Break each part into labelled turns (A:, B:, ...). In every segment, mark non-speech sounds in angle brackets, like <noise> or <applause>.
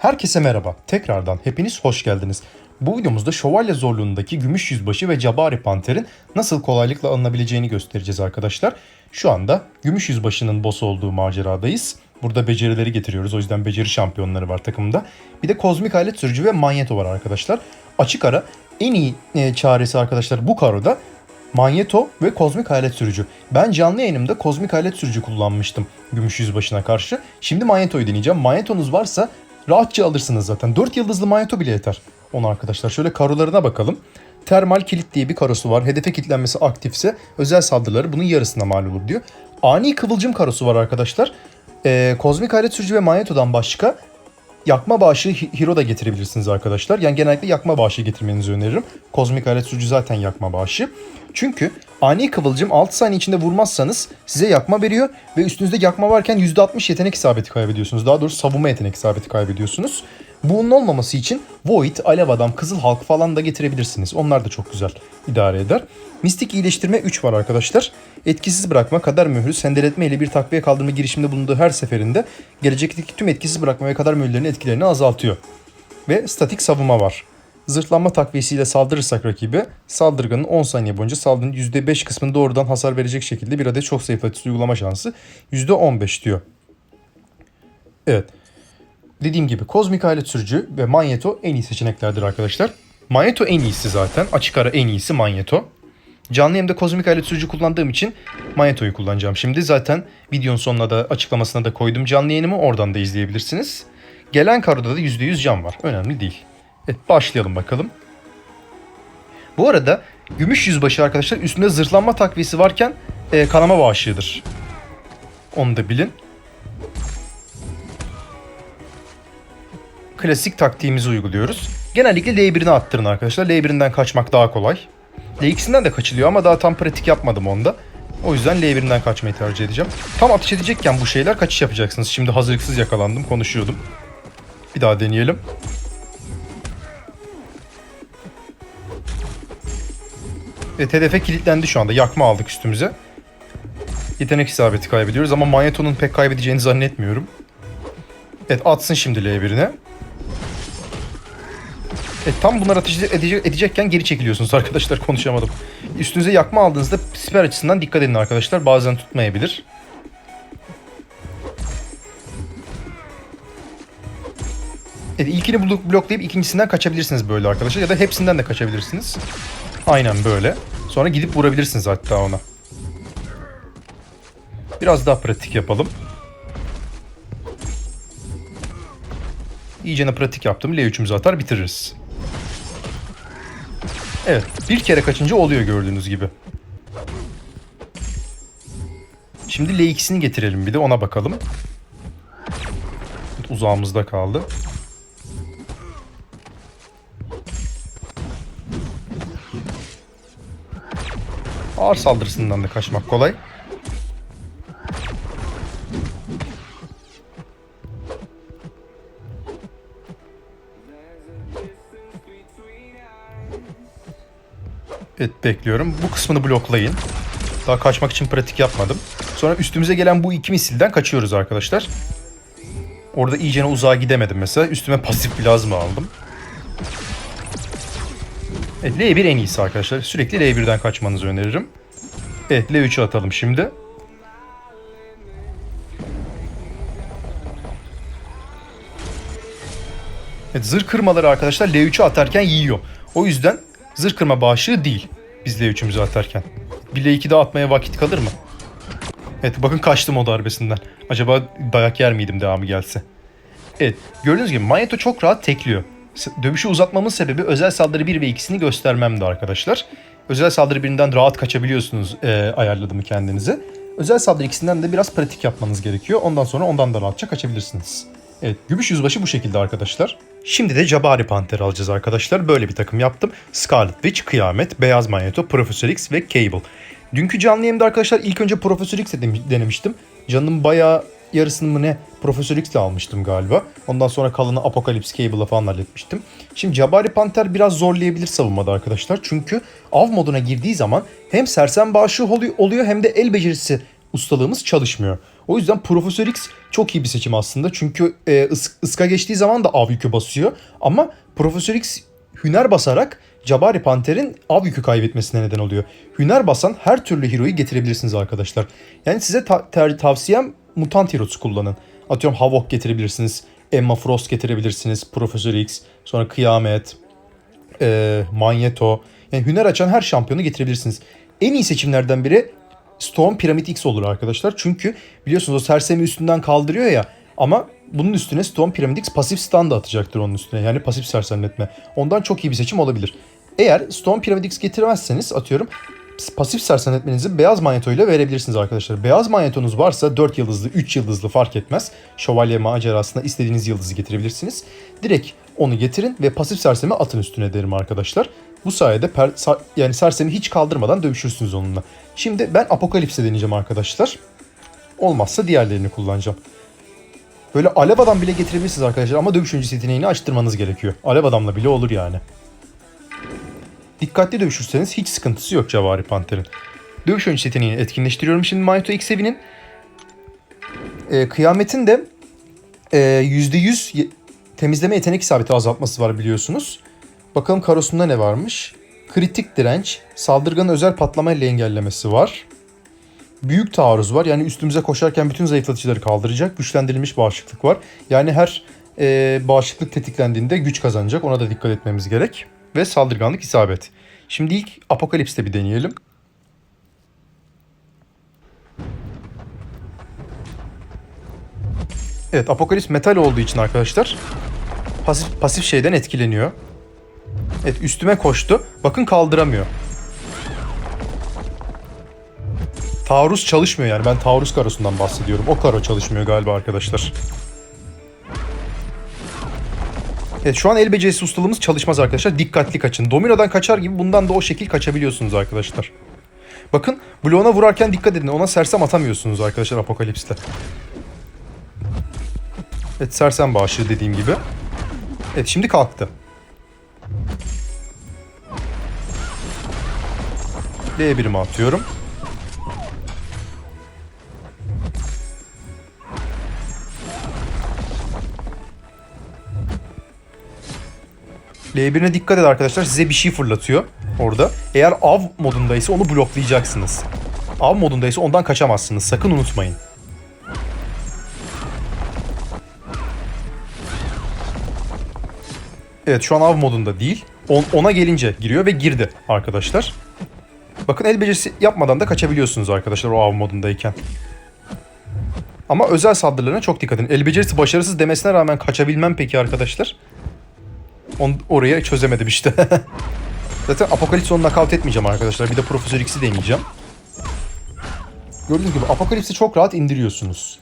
A: Herkese merhaba. Tekrardan hepiniz hoş geldiniz. Bu videomuzda şövalye zorluğundaki gümüş yüzbaşı ve Cabari Panter'in nasıl kolaylıkla alınabileceğini göstereceğiz arkadaşlar. Şu anda gümüş yüzbaşının boss olduğu maceradayız. Burada becerileri getiriyoruz. O yüzden beceri şampiyonları var takımda. Bir de kozmik alet sürücü ve manyeto var arkadaşlar. Açık ara en iyi e, çaresi arkadaşlar bu karoda Manyeto ve Kozmik Alet Sürücü. Ben canlı yayınımda Kozmik Alet Sürücü kullanmıştım Gümüş Yüzbaşı'na karşı. Şimdi Manyeto'yu deneyeceğim. Manyetonuz varsa rahatça alırsınız zaten. 4 yıldızlı Manyeto bile yeter. Onu arkadaşlar şöyle karolarına bakalım. Termal kilit diye bir karosu var. Hedefe kilitlenmesi aktifse özel saldırıları bunun yarısına mal olur diyor. Ani kıvılcım karosu var arkadaşlar. Ee, Kozmik Alet Sürücü ve Manyeto'dan başka yakma bağışı hero da getirebilirsiniz arkadaşlar. Yani genellikle yakma bağışı getirmenizi öneririm. Kozmik alet sürücü zaten yakma bağışı. Çünkü ani kıvılcım 6 saniye içinde vurmazsanız size yakma veriyor ve üstünüzde yakma varken %60 yetenek isabeti kaybediyorsunuz. Daha doğrusu savunma yetenek isabeti kaybediyorsunuz. Bunun olmaması için Void, Alev Adam, Kızıl Halk falan da getirebilirsiniz. Onlar da çok güzel idare eder. Mistik iyileştirme 3 var arkadaşlar. Etkisiz bırakma, kader mührü, sendeletme ile bir takviye kaldırma girişiminde bulunduğu her seferinde gelecekteki tüm etkisiz bırakma ve kader mühürlerinin etkilerini azaltıyor. Ve statik savunma var. Zırhlanma takviyesiyle saldırırsak rakibe saldırganın 10 saniye boyunca saldırının %5 kısmını doğrudan hasar verecek şekilde bir adet çok zayıflatıcı uygulama şansı %15 diyor. Evet. Dediğim gibi kozmik alet sürücü ve manyeto en iyi seçeneklerdir arkadaşlar. Manyeto en iyisi zaten. Açık ara en iyisi manyeto. Canlı yayında kozmik alet sürücü kullandığım için Manyeto'yu kullanacağım şimdi. Zaten videonun sonuna da açıklamasına da koydum canlı yayınımı. Oradan da izleyebilirsiniz. Gelen karoda da %100 can var. Önemli değil. Evet başlayalım bakalım. Bu arada gümüş yüzbaşı arkadaşlar üstünde zırhlanma takviyesi varken e, kanama bağışığıdır. Onu da bilin. Klasik taktiğimizi uyguluyoruz. Genellikle L1'ini attırın arkadaşlar. L1'inden kaçmak daha kolay. L2'sinden de kaçılıyor ama daha tam pratik yapmadım onda. O yüzden L1'inden kaçmayı tercih edeceğim. Tam ateş edecekken bu şeyler kaçış yapacaksınız. Şimdi hazırlıksız yakalandım, konuşuyordum. Bir daha deneyelim. Evet hedefe kilitlendi şu anda. Yakma aldık üstümüze. Yetenek isabeti kaybediyoruz ama Manyeto'nun pek kaybedeceğini zannetmiyorum. Evet atsın şimdi L1'ine. Evet tam bunları ateş edece- edecekken geri çekiliyorsunuz arkadaşlar konuşamadım. Üstünüze yakma aldığınızda siper açısından dikkat edin arkadaşlar. Bazen tutmayabilir. Evet ilkini blok- bloklayıp ikincisinden kaçabilirsiniz böyle arkadaşlar. Ya da hepsinden de kaçabilirsiniz. Aynen böyle. Sonra gidip vurabilirsiniz hatta ona. Biraz daha pratik yapalım. İyicene pratik yaptım. L3'ümüzü atar bitiririz. Evet. Bir kere kaçınca oluyor gördüğünüz gibi. Şimdi L2'sini getirelim bir de ona bakalım. Uzağımızda kaldı. Ağır saldırısından da kaçmak kolay. Evet bekliyorum. Bu kısmını bloklayın. Daha kaçmak için pratik yapmadım. Sonra üstümüze gelen bu iki misilden kaçıyoruz arkadaşlar. Orada iyicene uzağa gidemedim mesela. Üstüme pasif plazma aldım. Evet L1 en iyisi arkadaşlar. Sürekli L1'den kaçmanızı öneririm. Evet L3'ü atalım şimdi. Evet zırh kırmaları arkadaşlar L3'ü atarken yiyor. O yüzden zırh kırma bağışığı değil biz L3'ümüzü atarken. Bir L2 daha atmaya vakit kalır mı? Evet bakın kaçtım o darbesinden. Acaba dayak yer miydim devamı gelse? Evet gördüğünüz gibi Magneto çok rahat tekliyor. Dövüşü uzatmamın sebebi özel saldırı 1 ve 2'sini göstermemdi arkadaşlar. Özel saldırı birinden rahat kaçabiliyorsunuz e, ayarladığımı kendinize. Özel saldırı ikisinden de biraz pratik yapmanız gerekiyor. Ondan sonra ondan da rahatça kaçabilirsiniz. Evet, Gümüş Yüzbaşı bu şekilde arkadaşlar. Şimdi de Cabari Panter alacağız arkadaşlar. Böyle bir takım yaptım. Scarlet Witch, Kıyamet, Beyaz Magneto, Professor X ve Cable. Dünkü canlı yayında arkadaşlar ilk önce Professor dem- denemiştim. Canım bayağı yarısını mı ne Professor X'le almıştım galiba. Ondan sonra kalanı Apocalypse Cable'la falan halletmiştim. Şimdi Cabari Panter biraz zorlayabilir savunmada arkadaşlar. Çünkü av moduna girdiği zaman hem sersem bağışı oluyor hem de el becerisi ustalığımız çalışmıyor. O yüzden Profesör X çok iyi bir seçim aslında. Çünkü e, ıs- ıska geçtiği zaman da av yükü basıyor. Ama Profesör X hüner basarak Jabari Panter'in av yükü kaybetmesine neden oluyor. Hüner basan her türlü hero'yu getirebilirsiniz arkadaşlar. Yani size ta- ter- tavsiyem mutant hero'su kullanın. Atıyorum Havok getirebilirsiniz. Emma Frost getirebilirsiniz. Profesör X. Sonra Kıyamet. E, Magneto. Yani hüner açan her şampiyonu getirebilirsiniz. En iyi seçimlerden biri Storm Pyramid X olur arkadaşlar. Çünkü biliyorsunuz o sersemi üstünden kaldırıyor ya. Ama bunun üstüne Storm Pyramid X pasif stun da atacaktır onun üstüne. Yani pasif sersemletme. Ondan çok iyi bir seçim olabilir. Eğer Storm Pyramid X getiremezseniz atıyorum pasif sersemletmenizi beyaz manyeto ile verebilirsiniz arkadaşlar. Beyaz manyetonuz varsa 4 yıldızlı, 3 yıldızlı fark etmez. Şövalye macerasında istediğiniz yıldızı getirebilirsiniz. Direkt onu getirin ve pasif sersemi atın üstüne derim arkadaşlar. Bu sayede per, yani sersemi hiç kaldırmadan dövüşürsünüz onunla. Şimdi ben Apokalips'e deneyeceğim arkadaşlar. Olmazsa diğerlerini kullanacağım. Böyle alev adam bile getirebilirsiniz arkadaşlar ama dövüş öncesi yeteneğini açtırmanız gerekiyor. Alev adamla bile olur yani. Dikkatli dövüşürseniz hiç sıkıntısı yok Cavari Panter'in. Dövüş öncesi yeteneğini etkinleştiriyorum şimdi Magneto X-Evi'nin. Ee, kıyametin de e, %100 ye- temizleme yetenek isabeti azaltması var biliyorsunuz. Bakalım karosunda ne varmış? Kritik direnç, saldırganın özel patlama ile engellemesi var. Büyük taarruz var. Yani üstümüze koşarken bütün zayıflatıcıları kaldıracak. Güçlendirilmiş bağışıklık var. Yani her e, bağışıklık tetiklendiğinde güç kazanacak. Ona da dikkat etmemiz gerek. Ve saldırganlık isabet. Şimdi ilk Apokalips'te bir deneyelim. Evet Apokalips metal olduğu için arkadaşlar pasif, pasif şeyden etkileniyor. Evet üstüme koştu. Bakın kaldıramıyor. Taarruz çalışmıyor yani. Ben taarruz karosundan bahsediyorum. O karo çalışmıyor galiba arkadaşlar. Evet şu an el becerisi ustalığımız çalışmaz arkadaşlar. Dikkatli kaçın. Domino'dan kaçar gibi bundan da o şekil kaçabiliyorsunuz arkadaşlar. Bakın bloğuna vurarken dikkat edin. Ona sersem atamıyorsunuz arkadaşlar Apokalips'te. Evet sersem bağışı dediğim gibi. Evet şimdi kalktı. D1'imi atıyorum. L1'ine dikkat edin arkadaşlar. Size bir şey fırlatıyor orada. Eğer av modundaysa onu bloklayacaksınız. Av modundaysa ondan kaçamazsınız. Sakın unutmayın. Evet şu an av modunda değil. On- ona gelince giriyor ve girdi arkadaşlar. Bakın el becerisi yapmadan da kaçabiliyorsunuz arkadaşlar o av modundayken. Ama özel saldırılarına çok dikkat edin. El becerisi başarısız demesine rağmen kaçabilmem peki arkadaşlar. On, oraya çözemedim işte. <laughs> Zaten Apokalips'i onu nakavt etmeyeceğim arkadaşlar. Bir de Profesör X'i deneyeceğim. Gördüğünüz gibi Apokalips'i çok rahat indiriyorsunuz.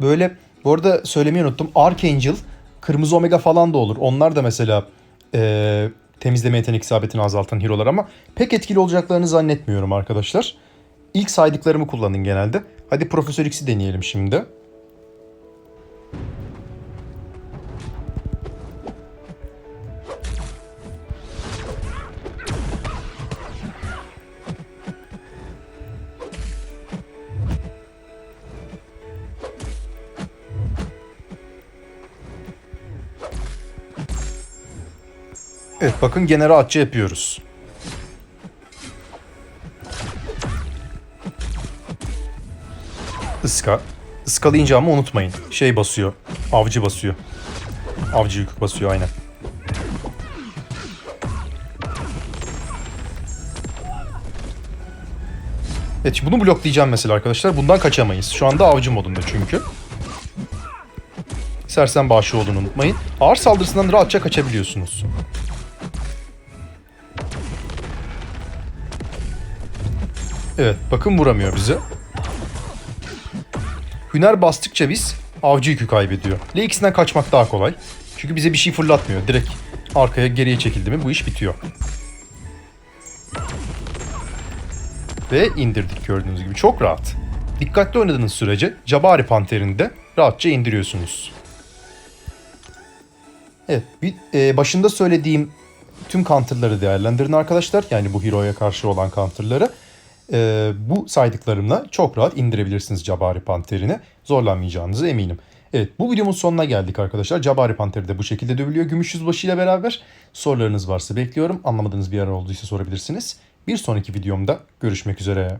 A: Böyle bu arada söylemeyi unuttum. Archangel, Kırmızı Omega falan da olur. Onlar da mesela eee, temizleme yetenek isabetini azaltan hero'lar ama pek etkili olacaklarını zannetmiyorum arkadaşlar. İlk saydıklarımı kullanın genelde. Hadi Profesör X'i deneyelim şimdi. Evet bakın gene rahatça yapıyoruz. Iska. Iskalayınca ama unutmayın. Şey basıyor. Avcı basıyor. Avcı yük basıyor aynen. Evet bunu bloklayacağım mesela arkadaşlar. Bundan kaçamayız. Şu anda avcı modunda çünkü. Sersem bağışı olduğunu unutmayın. Ağır saldırısından rahatça kaçabiliyorsunuz. Evet bakın vuramıyor bizi. Hüner bastıkça biz avcı yükü kaybediyor. L2'sinden kaçmak daha kolay. Çünkü bize bir şey fırlatmıyor. Direkt arkaya geriye çekildi mi bu iş bitiyor. Ve indirdik gördüğünüz gibi. Çok rahat. Dikkatli oynadığınız sürece Jabari Panter'ini de rahatça indiriyorsunuz. Evet, bir, e, başında söylediğim tüm counter'ları değerlendirin arkadaşlar. Yani bu hero'ya karşı olan counter'ları. Ee, bu saydıklarımla çok rahat indirebilirsiniz Jabari Panter'ini. Zorlanmayacağınızı eminim. Evet bu videomun sonuna geldik arkadaşlar. Jabari Panteri de bu şekilde dövülüyor gümüş yüzbaşı ile beraber. Sorularınız varsa bekliyorum. Anlamadığınız bir yer olduysa sorabilirsiniz. Bir sonraki videomda görüşmek üzere.